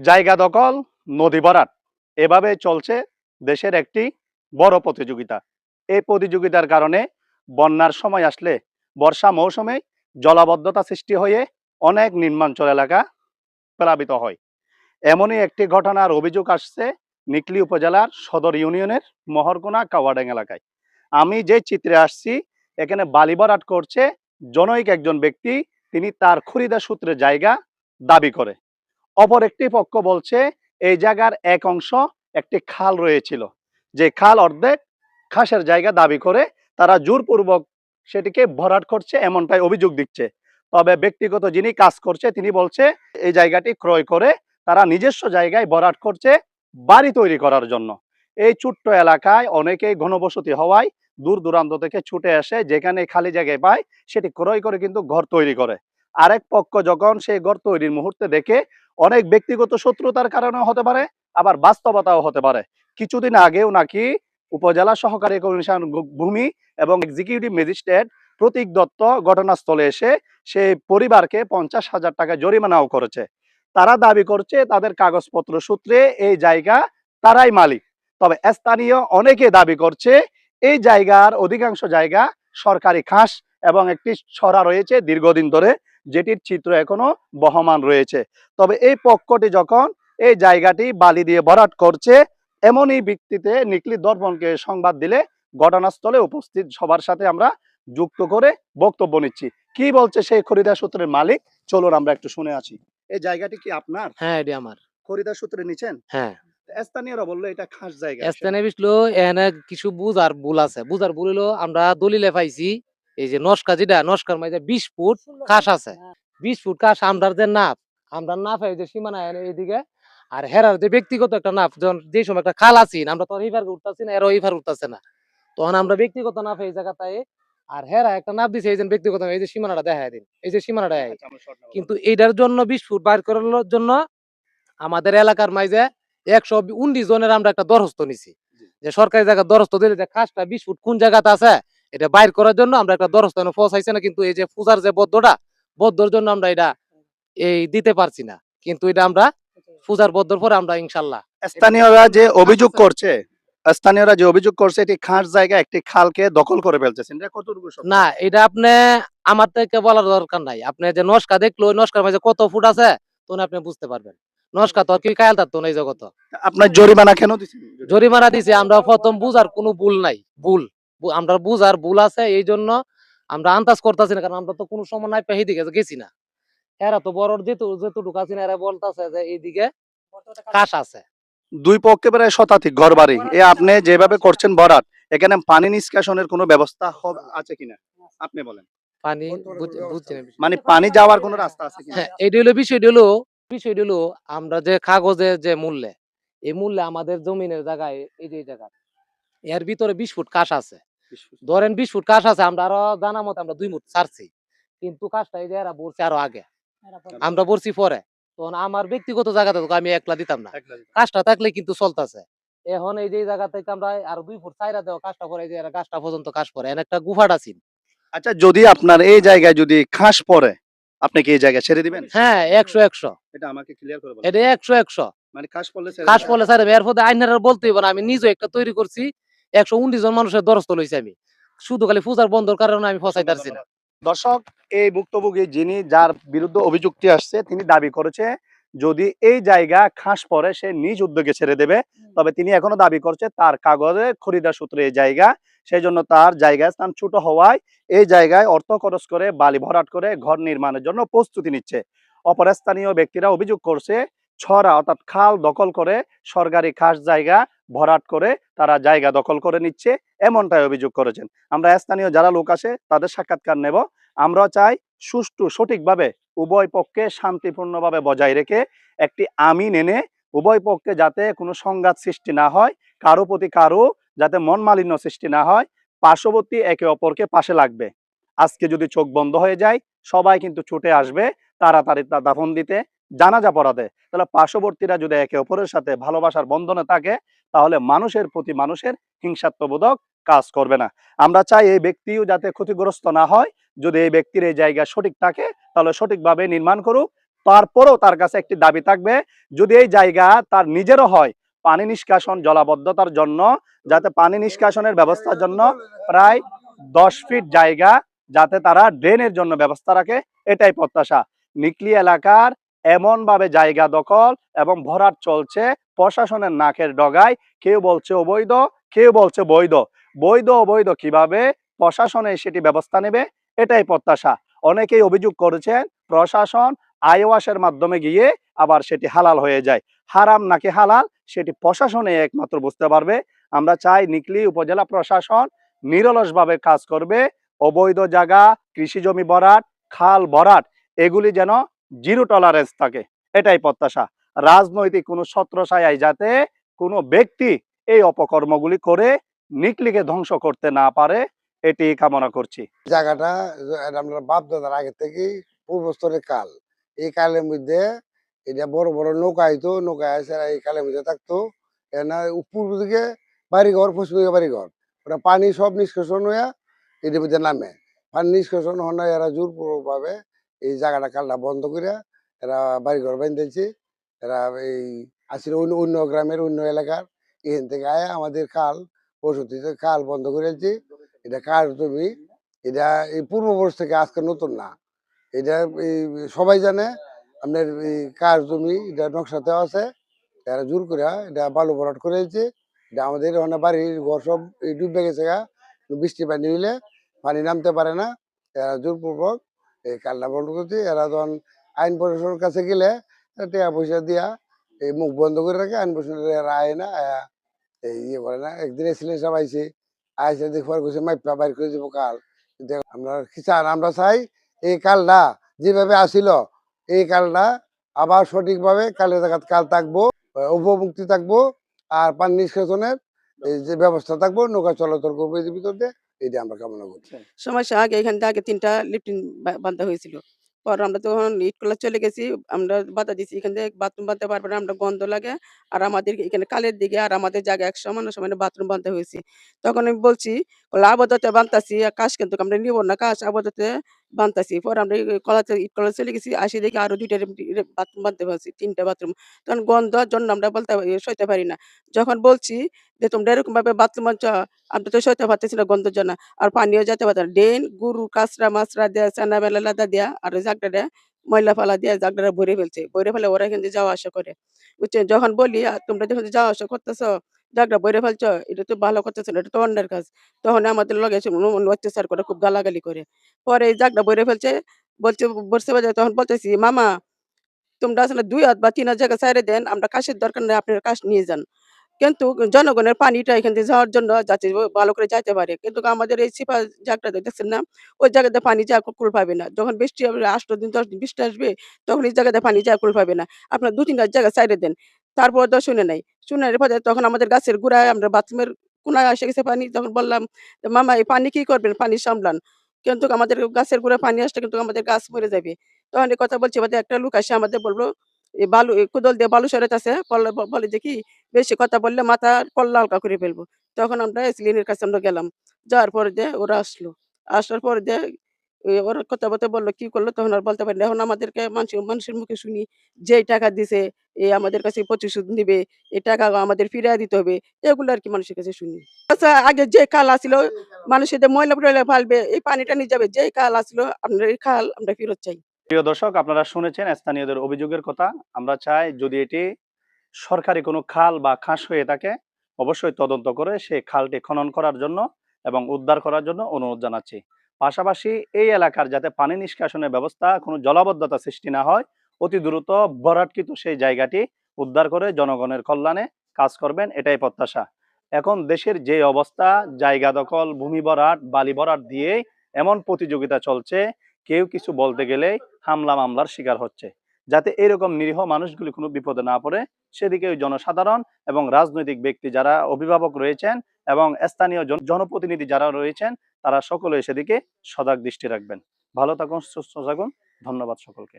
জায়গা দখল, নদী ভরাট। এভাবে চলছে দেশের একটি বড় প্রতিযোগিতা। এই প্রতিযোগিতার কারণে বন্যার সময় আসলে বর্ষা মৌসুমে জলাবদ্ধতা সৃষ্টি হয়ে অনেক নির্মাঞ্চল এলাকা প্লাবিত হয়। এমনই একটি ঘটনার অভিযোগ আসছে নিকলি উপজেলার সদর ইউনিয়নের মহরকোনা কাওয়াডাং এলাকায়। আমি যে চিত্রে আসছি, এখানে বালি ভরাট করছে জনৈক একজন ব্যক্তি, তিনি তার খরিদা সূত্রে জায়গা দাবি করে। অপর একটি পক্ষ বলছে, এই জায়গার এক অংশ একটি খাল রয়েছিল। যে খাল অর্ধেক খাসের জায়গা দাবি করে তারা জোরপূর্বক সেটিকে ভরাট করছে, এমনটাই অভিযোগ দিচ্ছে। তবে ব্যক্তিগত যিনি কাজ করছে, তিনি বলছে, এই জায়গাটি ক্রয় করে তারা নিজস্ব জায়গায় ভরাট করছে বাড়ি তৈরি করার জন্য। এই ছোট্ট এলাকায় অনেকেই ঘনবসতি হওয়ায় দূর দূরান্ত থেকে ছুটে আসে যেখানে খালি জায়গায় পায়, সেটি ক্রয় করে কিন্তু ঘর তৈরি করে। আরেক পক্ষ যখন সেই ঘর তৈরির মুহূর্তে দেখে অনেক ব্যক্তিগত শত্রুতার কারণেও হতে পারে, আবার বাস্তবতাও হতে পারে। কিছুদিন আগেও নাকি উপজেলা সহকারী কমিশন ভূমি এবং এক্সিকিউটিভ ম্যাজিস্ট্রেট প্রতীক দত্ত ঘটনাস্থলে এসে সেই পরিবারকে পঞ্চাশ হাজার টাকা জরিমানাও করেছে। তারা দাবি করছে তাদের কাগজপত্র সূত্রে এই জায়গা তারাই মালিক। তবে স্থানীয় অনেকে দাবি করছে এই জায়গার অধিকাংশ জায়গা সরকারি খাস এবং একটি ছড়া রয়েছে দীর্ঘদিন ধরে যেটির চিত্র এখনও বহমান রয়েছে। তবে এই পক্ষটি যখন এই জায়গাটি বালি দিয়ে ভরাট করছে এমনই ভিত্তিতে নিকলি দর্পণকে সংবাদ দিলে ঘটনাস্থলে উপস্থিত সবার সাথে আমরা যুক্ত করে বক্তব্য নিচ্ছি। কি বলছে সেই খরিদার সূত্রের মালিক? চলুন আমরা একটু শুনে আছি এই জায়গাটি কি আপনার? হ্যাঁ এটি আমার। খরিদার সূত্রে নিছেন? হ্যাঁ। স্থানীয়রা বলল এটা খাস জায়গা। স্থানে বিশলো এনে কিছু বুঝার ভুল আছে। বুঝার ভুল হলো আমরা দলিলে পাইছি এই যে নস্কা যেটা নস্কার মাঝে বিশ ফুট কাশ আছে। বিশ ফুট কাশ আমরার যে নাপ আমরা নাপ এই যে সীমানা এইদিকে। আর হেরার যে ব্যক্তিগত একটা নাপ যখন যে সময় একটা খাল আছি আমরা তো এইবার উঠতেছি না এরও এইবার উঠতেছে না। তখন আমরা ব্যক্তিগত নাপ এই জায়গাটায় আর হেরা একটা নাপ দিছে এই যে ব্যক্তিগত এই যে সীমানাটা দেখায় দিন এই যে সীমানাটা দেখায় কিন্তু এইটার জন্য বিশ ফুট বাইর করার জন্য আমাদের এলাকার মাঝে একশো উনিশ জনের আমরা একটা দরখাস্ত নিছি। যে সরকারি জায়গা দরখাস্ত দিলে যে কাজটা বিশ ফুট কোন জায়গাতে আছে এটা বাইর করার জন্য আমরা একটা দরখাস্ত এনে পৌঁছাইছে না কিন্তু এই যে পূজার যে বদ্ধটা বদ্ধর জন্য আমরা এটা এই দিতে পারছি না। কিন্তু এটা আমরা পূজার বদ্ধর পরে আমরা ইনশাল্লাহ স্থানীয়রা যে অভিযোগ করছে স্থানীয়রা যে অভিযোগ করছে এটি খাস জায়গা একটি খালকে দখল করে ফেলতেছেন। এটা কতটুকু? না এটা আপনি আমার থেকে বলার দরকার নাই। আপনি যে নস্কা দেখল ওই নস্কার মাঝে কত ফুট আছে তখন আপনি বুঝতে পারবেন। নস্কা তো আর কি কায়াল থাকতো এই জগত। আপনার জরিমানা কেন দিচ্ছেন জরিমানা দিছে আমরা প্রথম বুঝার কোনো ভুল নাই ভুল। আমরা বুঝার ভুল আছে এই জন্য আমরা আন্দাজ করতেছি না কারণ আমরা তো কোনো সময় নাই পেয়ে দিকে গেছি না। এরা তো বড় যেহেতু যেটুকু আছে না এরা বলতেছে যে এইদিকে কাশ আছে। দুই পক্ষে প্রায় শতাধিক ঘর বাড়ি। এ আপনি যেভাবে করছেন বরাত এখানে পানি নিষ্কাশনের কোনো ব্যবস্থা হবে আছে কিনা? আপনি বলেন। পানি মানে পানি যাওয়ার কোনো রাস্তা আছে কিনা হ্যাঁ এইটা হলো বিষয়টা হলো বিষয়টা হলো আমরা যে কাগজে যে মূল্যে এই মূল্যে আমাদের জমিনের জায়গায় এই যে জায়গা এর ভিতরে বিশ ফুট কাশ আছে। ধরেন বিশ ফুট কাশ আছে আমরা আরও জানা মতো আমরা দুই ফুট ছাড়ছি। কিন্তু কাজটা এই যে এরা বলছে আরও আগে। আমরা বলছি পরে। তখন আমার ব্যক্তিগত জায়গাতে আমি একলা দিতাম না। কাজটা থাকলে কিন্তু চলতেছে। এখন এই যে জায়গা থেকে আমরা আরও দুই ফুট চাইরা দেওয়া কাজটা পরে এই যে গাছটা পর্যন্ত কাজ পরে। একটা গুফাটা ছিল। আচ্ছা যদি আপনার এই জায়গায় যদি খাস পরে আপনি কি এই জায়গা ছেড়ে দিবেন? হ্যাঁ একশো একশো। এটা আমাকে ক্লিয়ার করে বলেন। এটা একশো একশো। মানে খাস পড়লে দিবেন? পড়লে স্যার এর ফলে আইনারা বলতে হইব আমি নিজে একটা তৈরি করছি। একশো উনিশ জন মানুষের দরস্ত লইছি আমি। শুধু খালি পূজার বন্ধর কারণে আমি ফসাই পারছি না। দর্শক এই ভুক্তভোগী যিনি যার বিরুদ্ধে অভিযুক্তি আসছে তিনি দাবি করেছে যদি এই জায়গা খাস পরে সে নিজ উদ্যোগে ছেড়ে দেবে। তবে তিনি এখনও দাবি করছে তার কাগজে খরিদার সূত্রে এই জায়গা সেই জন্য তার জায়গায় স্থান ছোট হওয়ায় এই জায়গায় অর্থ খরচ করে বালি ভরাট করে ঘর নির্মাণের জন্য প্রস্তুতি নিচ্ছে। অপর স্থানীয় ব্যক্তিরা অভিযোগ করছে ছড়া অর্থাৎ খাল দখল করে সরকারি খাস জায়গা ভরাট করে তারা জায়গা দখল করে নিচ্ছে, এমনটাই অভিযোগ করেছেন। আমরা স্থানীয় যারা লোক আসে তাদের সাক্ষাৎকার নেব। আমরা চাই সুষ্ঠু, সঠিকভাবে উভয় পক্ষে শান্তিপূর্ণভাবে বজায় রেখে একটি আমিন এনে উভয় পক্ষে যাতে কোনো সংঘাত সৃষ্টি না হয়, কারও প্রতি কারও যাতে মন মালিন্য সৃষ্টি না হয়, পার্শ্ববর্তী একে অপরকে পাশে লাগবে। আজকে যদি চোখ বন্ধ হয়ে যায়, সবাই কিন্তু ছুটে আসবে, তাড়াতাড়ি দাফন দিতে। জানাজা পড়াতে। তাহলে পার্শ্ববর্তীরা যদি একে অপরের সাথে ভালোবাসার বন্ধনে থাকে, তাহলে মানুষের প্রতি মানুষের হিংসাত্মবোধক কাজ করবে না। আমরা চাই এই ব্যক্তিও যাতে ক্ষতিগ্রস্ত না হয়। যদি এই ব্যক্তির এই জায়গা সঠিক থাকে, তাহলে সঠিকভাবে নির্মাণ করুক। তারপরেও তার কাছে একটি দাবি থাকবে, যদি এই জায়গা তার নিজেরও হয়, পানি নিষ্কাশন, জলাবদ্ধতার জন্য, যাতে পানি নিষ্কাশনের ব্যবস্থার জন্য প্রায় দশ ফিট জায়গা, যাতে তারা ড্রেনের জন্য ব্যবস্থা রাখে, এটাই প্রত্যাশা। নিকলি এলাকার এমন ভাবে জায়গা দখল এবং ভরাট চলছে প্রশাসনের নাকের ডগায়। কেউ বলছে অবৈধ, কেউ বলছে বৈধ। বৈধ অবৈধ কীভাবে? প্রশাসনে সেটি ব্যবস্থা নেবে, এটাই প্রত্যাশা। অনেকেই অভিযোগ করেছেন প্রশাসন আইওয়াসের মাধ্যমে গিয়ে আবার সেটি হালাল হয়ে যায়। হারাম নাকি হালাল, সেটি প্রশাসনে একমাত্র বুঝতে পারবে। আমরা চাই নিকলি উপজেলা প্রশাসন নিরলসভাবে কাজ করবে। অবৈধ জায়গা, কৃষি জমি ভরাট, খাল ভরাট, এগুলি যেন জিরো টলারেন্স থাকে। এটাই প্রত্যাশা। রাজনৈতিক কোনো ছত্রছায়ায় যাতে কোনো ব্যক্তি এই অপকর্মগুলি করে নিকলিকে ধ্বংস করতে না পারে, এটি কামনা করছি। জায়গাটা আমরা বাপ দাদার আগে থেকেই পূর্বস্তরের কাল। এই কালের মধ্যে এটা বড় বড় নৌকা আইতো, নৌকা আসে এই কালের মধ্যে থাকতো। এনা পূর্ব দিকে বাড়িঘর, পশ্চিম দিকে বাড়িঘর। পানি সব নিষ্কাশন হইয়া এটার মধ্যে নামে। পানি নিষ্কাশন হন এরা জোরপূর্বক ভাবে এই জায়গাটা কালটা বন্ধ করে এরা বাড়িঘর বাঁধতেছে এরা এই আসলে অন্য অন্য গ্রামের, অন্য এলাকার। এখান থেকে আয় আমাদের কাল বসতিতে কাল বন্ধ করেছি। এটা কার জমি? এটা এই পূর্ববর্ষ থেকে আজকে নতুন না। এটা এই সবাই জানে আপনার এই কার জমি, এটা নকশাতেও আছে। এরা জোর করে এটা বালু ভরাট করেছে। এটা আমাদের ওখানে বাড়ির ঘর সব ডুবে গেছে গা। বৃষ্টি পানি হইলে পানি নামতে পারে না। এরা জোরপূর্বক এই কাল্লা বন্ধ করছে এরা যখন আইন প্রশাসনের কাছে গেলে টাকা পয়সা দিয়া এই মুখ বন্ধ করে রাখে, আইন প্রশাসনের এরা আয় না এই ইয়ে করে না। একদিন এসেছিলেন সব আইসে আইসে দেখবার কইছে, মাইপা বাইর করে দিব কাল। আমরা কি আমরা চাই এই কালটা যেভাবে আসিল, এই কালটা আবার সঠিকভাবে কালের জায়গা কাল থাকব উপমুক্তি থাকব, আর পানি নিষ্কাশনের যে ব্যবস্থা থাকব, নৌকা চলাচল করব এর ভিতর দিয়ে। এটা আমরা কামনা করি। সমস্যা আগে এখান থেকে আগে তিনটা লিফটিন বাঁধা হয়েছিল। পর আমরা তখন ইট কলা চলে গেছি আমরা বাধা দিছি এখান থেকে বাথরুম বাঁধতে পারব না আমরা গন্ধ লাগে। আর আমাদের এখানে কালের দিকে আর আমাদের জায়গায় এক সমান সমান বাথরুম বাঁধতে হয়েছে। তখন আমি বলছি আবদতে বাঁধতাছি কাজ কিন্তু আমরা নিব না। কাজ আবদ্ধতে বানতাছি। পর আমরা কলাতে ইট কলা চলে গেছি আসি দেখি আরও দুইটা বাথরুম বাঁধতে পারছি তিনটা বাথরুম। তখন গন্ধর জন্য আমরা বলতে সইতে পারি না। যখন বলছি যে তোমরা এরকম ভাবে বাথরুম আমরা তো সইতে পারতেছি না গন্ধর জন্য। আর পানিও যেতে পারতাম ডেন গরু কাঁচরা মাছরা দেয়া চানা বেলা লাদা দেয়া আর জাগটা দেয়া ময়লা ফালা দিয়ে জাগটা ভরে ফেলছে। ভরে ফেলে ওরা থেকে যাওয়া আসা করে। বুঝছেন? যখন বলি "আ, তোমরা যখন যাওয়া আসা করতেছ জাগটা ভরে ফেলছ, এটা তো ভালো করতেছ না এটা তো অন্যের কাজ। তখন আমাদের লগে এসে মন- মন অত্যাচার করে খুব গালাগালি করে। পরে এই জাগটা ভরে ফেলছে, বলছে বসতে বাজে তখন বলতেছি, মামা, তোমরা আসলে দুই হাত বা তিন হাত জায়গা সাইডে দেন, আমরা কাশের দরকার নেই, আপনার কাশ নিয়ে যান। কিন্তু জনগণের পানিটা এখান থেকে যাওয়ার জন্য যাতে ভালো করে যাইতে পারে। কিন্তু আমাদের এই সিপা জায়গাটা দেখছেন না, ওই জায়গাতে পানি যা কুল পাবে না। যখন বৃষ্টি হবে আষ্ট দিন, দশ দিন বৃষ্টি আসবে, তখন এই জায়গাতে পানি যা কুল পাবে না। আপনার দু তিনটা জায়গা সাইডে দেন। তারপর তো শুনে নাই। শুনে পরে তখন আমাদের গাছের গোড়ায় আমরা বাথরুমের কোনায় এসে গেছে পানি তখন বললাম যে, মামা এই পানি কি করবেন? পানি সামলান। কিন্তু আমাদের গাছের গোড়ায় পানি আসলে কিন্তু আমাদের গাছ মরে যাবে। তখন এই কথা বলছি একটা লোক আসে আমাদের বলল বালু কোদল দিয়ে বালু সরে সরাইতেছে বলে যে কি বেশি কথা বললে মাথা কল্লা হালকা করে ফেলব। তখন আমরা এসলিনের কাছে আমরা গেলাম। যাওয়ার পরে দিয়ে ওরা আসলো। আসার পরে এ ওরা কথা বলতে বলল, কি করল তখন আর বলতে পারি এখন আমাদেরকে মানুষ, মানুষের মুখে শুনি যে টাকা দিছে, এ আমাদের কাছে প্রতিশোধ নিবে এই টাকা আমাদের ফিরিয়ে দিতে হবে, এগুলো আর কি মানুষের কাছে শুনি। আচ্ছা আগে যে কাল আসিল মানুষের ময়লা টয়লা ফালবে, এই পানিটা নিয়ে যাবে যে কাল আসলো আপনার এই খাল আমরা ফেরত চাই। প্রিয় দর্শক, আপনারা শুনেছেন স্থানীয়দের অভিযোগের কথা। আমরা চাই যদি এটি সরকারি কোনো খাল বা খাস হয়ে থাকে, অবশ্যই তদন্ত করে সেই খালটি খনন করার জন্য এবং উদ্ধার করার জন্য অনুরোধ জানাচ্ছি। পাশাপাশি এই এলাকার যাতে পানি নিষ্কাশনের ব্যবস্থা, কোনো জলাবদ্ধতা সৃষ্টি না হয়, অতি দ্রুত ভরাটকৃত সেই জায়গাটি উদ্ধার করে জনগণের কল্যাণে কাজ করবেন, এটাই প্রত্যাশা। এখন দেশের যে অবস্থা, জায়গা দখল, ভূমি ভরাট, বালি ভরাট দিয়ে এমন প্রতিযোগিতা চলছে, কেউ কিছু বলতে গেলে হামলা মামলার শিকার হচ্ছে। যাতে এরকম নিরীহ মানুষগুলি কোনো বিপদে না পড়ে, সেদিকে জনসাধারণ এবং রাজনৈতিক ব্যক্তি যারা অভিভাবক রয়েছেন এবং স্থানীয় জন- জনপ্রতিনিধি যারা রয়েছেন তারা সকলে সেদিকে সজাগ দৃষ্টি রাখবেন। ভালো থাকুন সুস্থ থাকুন। ধন্যবাদ সকলকে।